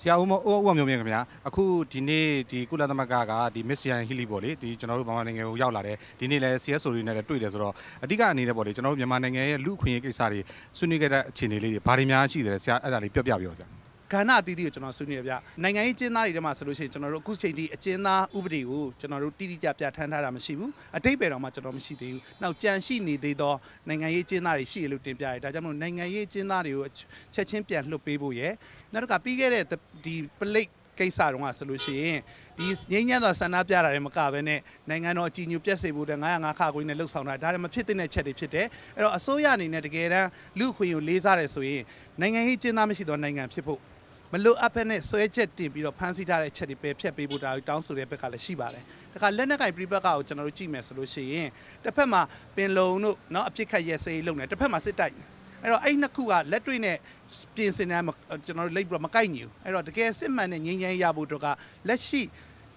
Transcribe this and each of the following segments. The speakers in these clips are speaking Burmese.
ဆရာဦးမဦးဦးအောင်မျိုးမြင့်ခင်ဗျာအခုဒီနေ့ဒီကုလသမဂ္ဂကဒီ Miss Yan Hilly ပေါ့လေဒီကျွန်တော်တို့မြန်မာနိုင်ငံကိုရောက်လာတယ်ဒီနေ့လည်း CSO တွေနဲ့လည်းတွေ့တယ်ဆိုတော့အဓိကအနေနဲ့ပေါ့လေကျွန်တော်တို့မြန်မာနိုင်ငံရဲ့လူအခွင့်အရေးကိစ္စတွေဆွေးနွေးခဲ့တဲ့အခြေအနေလေးတွေဘာတွေများရှိတယ်လဲဆရာအဲ့ဒါလေးပြောပြပြပါဆရာ ကဏ္ဍအသီးသီးကိုကျွန်တော်ဆွေးနွေးရဗျနိုင်ငံရေးကျင်းသားတွေထဲမှာဆိုလို့ရှိရင်ကျွန်တော်တို့အခုချိန်ထိအကျဉ်းသားဥပဒေကိုကျွန်တော်တို့တိတိကျပြထမ်းထားတာမရှိဘူးအတိတ်ပဲတော့မှကျွန်တော်မရှိသေးဘူးနောက်ကြံရှိနေသေးသောနိုင်ငံရေးကျင်းသားတွေရှိရလို့တင်ပြရတယ်ဒါကြောင့်မို့နိုင်ငံရေးကျင်းသားတွေကိုချက်ချင်းပြန်လွှတ်ပေးဖို့ရယ်နောက်တစ်ခါပြီးခဲ့တဲ့ဒီပလိတ်ကိစ္စတုန်းကဆိုလို့ရှိရင်ဒီငိမ့်ညံ့သောဆန္ဒပြတာတွေမကဘဲနဲ့နိုင်ငံတော်အကြည်ညိုပြည့်စေဖို့တဲ့905ခါကိုင်းနဲ့လှုပ်ဆောင်တာဒါတွေမဖြစ်တဲ့ချက်တွေဖြစ်တယ်အဲ့တော့အစိုးရအနေနဲ့တကယ်တမ်းလူ့အခွင့်အရေးကိုလေးစားတယ်ဆိုရင်နိုင်ငံရေးကျင်းသားမရှိသောနိုင်ငံဖြစ်ဖို့ မလို့အပ်ဖက်နဲ့ဆွဲချက်တင်ပြီးတော့ဖမ်းဆီးထားတဲ့ချက်တွေပယ်ဖျက်ပေးဖို့ဒါကိုတောင်းဆိုတဲ့ဘက်ကလည်းရှိပါတယ်။ဒါကလက်နက်ကင်ပြိပက္ခကိုကျွန်တော်တို့ကြည့်မယ်ဆိုလို့ရှိရင်တစ်ဖက်မှာပင်လုံတို့เนาะအပြစ်ခတ်ရဲစေးလုပ်နေတစ်ဖက်မှာစစ်တိုက်နေအဲ့တော့အဲ့နှစ်ခုကလက်တွေ့နဲ့ပြင်ဆင်တဲ့ကျွန်တော်တို့လိတ်ပြီးတော့မကိုက်ညီဘူးအဲ့တော့တကယ်စစ်မှန်တဲ့ငြိမ်းချမ်းရေးရဖို့တော့ကလက်ရှိ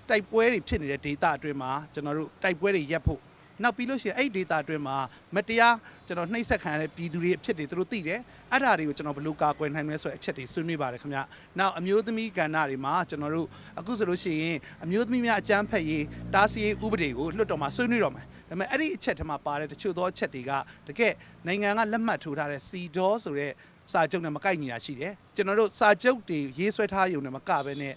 တိုက်ပွဲတွေဖြစ်နေတဲ့ဒေတာအတွင်းမှာကျွန်တော်တို့တိုက်ပွဲတွေရပ်ဖို့ နောက်ပြီးလို့ရှိရင်အဲ့ဒီဒေတာအတွင်းမှာမတရားကျွန်တော်နှိပ်စက်ခံရတဲ့ပြည်သူတွေအဖြစ်တွေသူတို့သိတယ်အဲ့ဒါတွေကိုကျွန်တော်ဘယ်လိုကာကွယ်နိုင်မလဲဆိုတဲ့အချက်တွေဆွေးနွေးပါတယ်ခင်ဗျနောက်အမျိုးသမီးကဏ္ဍတွေမှာကျွန်တော်တို့အခုဆိုလို့ရှိရင်အမျိုးသမီးများအကြမ်းဖက်ရေးတားဆီးရေးဥပဒေကိုလွှတ်တော်မှာဆွေးနွေးတော့မယ်ဒါပေမဲ့အဲ့ဒီအချက်ထဲမှာပါတဲ့တချို့သောအချက်တွေကတကယ်နိုင်ငံကလက်မှတ်ထိုးထားတဲ့စီဒေါဆိုတဲ့စာချုပ်နဲ့မကိုက်ညီတာရှိတယ်ကျွန်တော်တို့စာချုပ်တွေရေးဆွဲထားရုံနဲ့မကဘဲနဲ့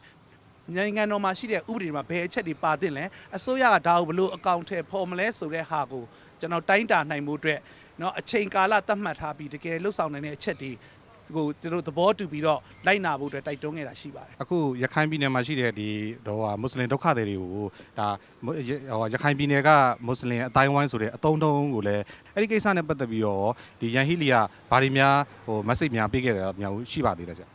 နိုင်ငံတော်မှာရှိတဲ့ဥပဒေတွေမှာဘယ်အချက်တွေပါတင်လဲအစိုးရကဒါကိုဘလို့အကောင့်ထဲပေါ်မလဲဆိုတဲ့ဟာကိုကျွန်တော်တိုင်းတာနိုင်မှုအတွက်เนาะအချိန်ကာလသတ်မှတ်ထားပြီးတကယ်လှုပ်ဆောင်နိုင်တဲ့အချက်တွေကိုသူတို့သဘောတူပြီးတော့လိုက်နာဖို့အတွက်တိုက်တွန်းခဲ့တာရှိပါတယ် အခုရခိုင်ပြည်နယ်မှာရှိတဲ့ဒီတော့ဟာမွတ်စလင်ဒုက္ခသည်တွေကိုဒါဟိုရခိုင်ပြည်နယ်ကမွတ်စလင်အတိုင်းဝိုင်းဆိုတဲ့အတုံးတုံးကိုလည်းအဲ့ဒီကိစ္စနဲ့ပတ်သက်ပြီးတော့ဒီရန်ဟီလီကဘာတွေများဟို message များပေးခဲ့တယ်များရှိပါသေးတယ်ဆရာ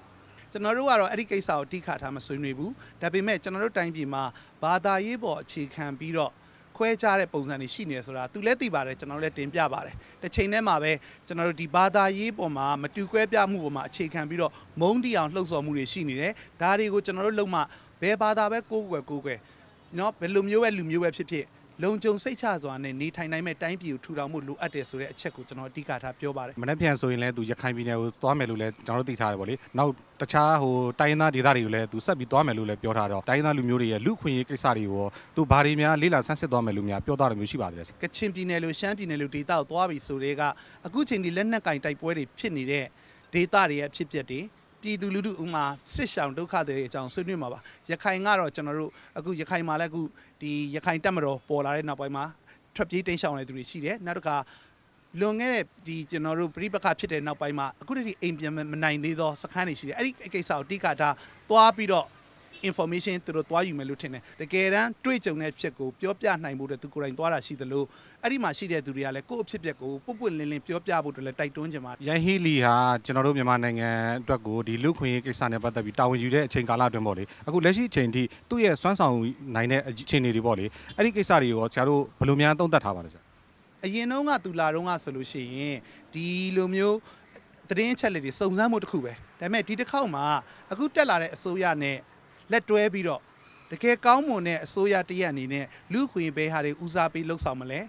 ကျွန်တော်တို့ကတော့အဲ့ဒီကိစ္စကိုတိခါထားမဆွေးနွေးဘူးဒါပေမဲ့ကျွန်တော်တို့တိုင်းပြည်မှာဘာသာရေးပေါ်အခြေခံပြီးတော့ခွဲခြားတဲ့ပုံစံတွေရှိနေဆိုတာသူလည်းသိပါတယ်ကျွန်တော်လည်းတင်ပြပါတယ်တစ်ချိန်တည်းမှာပဲကျွန်တော်တို့ဒီဘာသာရေးပေါ်မှာမတူကွဲပြားမှုပေါ်မှာအခြေခံပြီးတော့မုန်းတီအောင်လှုပ်ဆော်မှုတွေရှိနေတယ်ဒါတွေကိုကျွန်တော်တို့လုံမှဘယ်ဘာသာပဲကိုးကွယ်ကိုးကွယ်เนาะဘယ်လိုမျိုးပဲလူမျိုးပဲဖြစ်ဖြစ် လုံခြုံစိတ်ချစွာနဲ့နေထိုင်နိုင်မဲ့တိုင်းပြည်ကိုထူထောင်မှုလိုအပ်တယ်ဆိုတဲ့အချက်ကိုကျွန်တော်အတိအကထားပြောပါတယ်မနေ့ပြန်ဆိုရင်လည်းသူရခိုင်ပြည်နယ်ကိုသွားမယ်လို့လည်းကျွန်တော်တို့သိထားတယ်ပေါ့လေနောက်တခြားဟိုတိုင်းရင်းသားဒေသတွေကိုလည်းသူဆက်ပြီးသွားမယ်လို့လည်းပြောထားတော့တိုင်းရင်းသားလူမျိုးတွေရဲ့လူခွင့်ရေးကိစ္စတွေကိုသူဘာတွေများလေးလာဆန်းစစ်သွားမယ်လို့များပြောထားတယ်မျိုးရှိပါတယ်ဆရာကချင်ပြည်နယ်လိုရှမ်းပြည်နယ်လိုဒေသကိုသွားပြီဆိုတဲ့ကအခုချိန်ဒီလက်နက်ကင်တိုက်ပွဲတွေဖြစ်နေတဲ့ဒေသတွေရဲ့ဖြစ်ပျက်တွေ ပြည်သူလူထုဥမာစစ်ရှောင်ဒုက္ခတွေအကြောင်းဆွေးနွေးမှာပါရခိုင်ကတော့ကျွန်တော်တို့အခုရခိုင်မှာလည်းအခုဒီရခိုင်တက်မတော်ပေါ်လာတဲ့နောက်ပိုင်းမှာထွက်ပြေးတိမ်းရှောင်နေသူတွေရှိတယ်နောက်တစ်ခါလွန်ခဲ့တဲ့ဒီကျွန်တော်တို့ပြိပခဖြစ်တဲ့နောက်ပိုင်းမှာအခုတည်းအိမ်ပြန်မနိုင်သေးသောစခန်းတွေရှိတယ်အဲ့ဒီကိစ္စကိုတိကထားသွားပြီးတော့ information သူတို့သွားယူမယ်လို့ထင်တယ်တကယ်တမ်းတွေ့ကြုံတဲ့ဖြစ်ကိုပြောပြနိုင်ဖို့အတွက်သူကိုယ်တိုင်သွားတာရှိသလိုအဲ့ဒီမှာရှိတဲ့သူတွေကလည်းကိုယ့်အဖြစ်အပျက်ကိုပွတ်ပွတ်လင်းလင်းပြောပြဖို့အတွက်လည်းတိုက်တွန်းကြပါရန်ဟီလီဟာကျွန်တော်တို့မြန်မာနိုင်ငံအတွက်ကိုဒီလူခွင့်ရေးကိစ္စနဲ့ပတ်သက်ပြီးတာဝန်ယူတဲ့အချိန်ကာလအတွင်းပေါ့လေအခုလက်ရှိအချိန်ထိသူ့ရဲ့စွမ်းဆောင်နိုင်တဲ့အခြေအနေတွေပေါ့လေအဲ့ဒီကိစ္စတွေရောဆရာတို့ဘယ်လိုများသုံးသပ်ထားပါလဲဆရာအရင်တုန်းကတူလာတုန်းကဆိုလို့ရှိရင်ဒီလိုမျိုးသတင်းအချက်လက်တွေစုံစမ်းမှုတစ်ခုပဲဒါပေမဲ့ဒီတစ်ခေါက်မှာအခုတက်လာတဲ့အစိုးရနဲ့ လက်တွဲပြီးတော့တကယ်ကောင်းမွန်တဲ့အစိုးရတရက်အနေနဲ့လူခွင့်ဘဲဟာတွေဦးစားပေးလှုပ်ဆောင်မလဲ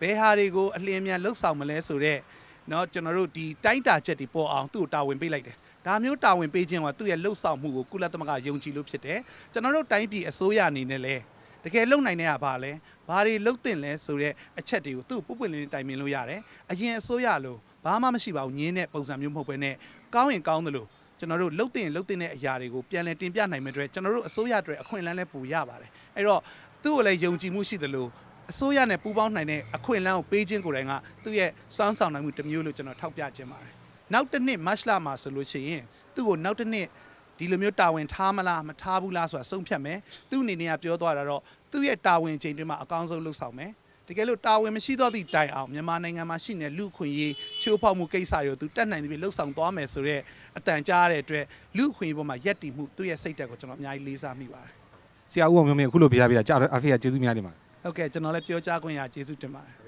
ဘဲဟာတွေကိုအလင်းမြန်လှုပ်ဆောင်မလဲဆိုတော့เนาะကျွန်တော်တို့ဒီတိုင်းတာချက်တွေပေါ်အောင်သူ့ကိုတာဝန်ပေးလိုက်တယ်ဒါမျိုးတာဝန်ပေးခြင်းကသူ့ရဲ့လှုပ်ဆောင်မှုကိုကုလသမဂ္ဂယုံကြည်လို့ဖြစ်တယ်ကျွန်တော်တို့တိုင်းပြည်အစိုးရအနေနဲ့လည်း တကယ်လုံနိုင်တဲ့ကဘာလဲဘာတွေလုံတင်လဲဆိုတော့အချက်တွေကိုသူ့ပုပ်ပွင့်လင်းတိုင်ပင်လို့ရတယ်အရင်အစိုးရလို့ဘာမှမရှိပါဘူးညင်းတဲ့ပုံစံမျိုးမဟုတ်ဘဲနဲ့ကောင်းရင်ကောင်းတယ်လို့ ကျွန်တော်တို့လုံတင်လုံတင်တဲ့အရာတွေကိုပြန်လည်တင်ပြနိုင်မဲ့အတွက်ကျွန်တော်တို့အစိုးရအတွက်အခွင့်အလမ်းလည်းပူရပါတယ်အဲ့တော့သူ့ကိုလည်းယုံကြည်မှုရှိတယ်လို့အစိုးရနဲ့ပူးပေါင်းနိုင်တဲ့အခွင့်အလမ်းကိုပေးခြင်းကိုယ်တိုင်ကသူ့ရဲ့စွမ်းဆောင်နိုင်မှုတစ်မျိုးလို့ကျွန်တော်ထောက်ပြခြင်းပါတယ်နောက်တစ်နှစ်မတ်လမှာဆိုလို့ရှိရင်သူ့ကိုနောက်တစ်နှစ်ဒီလိုမျိုးတာဝန်ထားမလားမထားဘူးလားဆိုတာဆုံးဖြတ်မယ်သူ့အနေနဲ့ကပြောသွားတာတော့သူ့ရဲ့တာဝန်ချိန်တွေမှာအကောင်းဆုံးလုပ်ဆောင်မယ် တကယ်လို့တာဝန်မရှိတော့သည့်တိုင်အောင်မြန်မာနိုင်ငံမှာရှိနေတဲ့လူခွင့်ရေးချိုးဖောက်မှုကိစ္စတွေကိုသူတက်နိုင်သဖြင့်လှုပ်ဆောင်သွားမယ်ဆိုတော့အတန်ကြားရတဲ့အတွက်လူခွင့်ရေးပေါ်မှာယက်တည်မှုသူ့ရဲ့စိတ်ဓာတ်ကိုကျွန်တော်အများကြီးလေးစားမိပါတယ်ဆရာဦးအောင်မျိုးမြင့်အခုလိုပြရပြတာကြာတော့အဖေကကျေးဇူးများနေပါတယ်ဟုတ်ကဲ့ကျွန်တော်လည်းပြောကြားခွင့်ရကျေးဇူးတင်ပါတယ်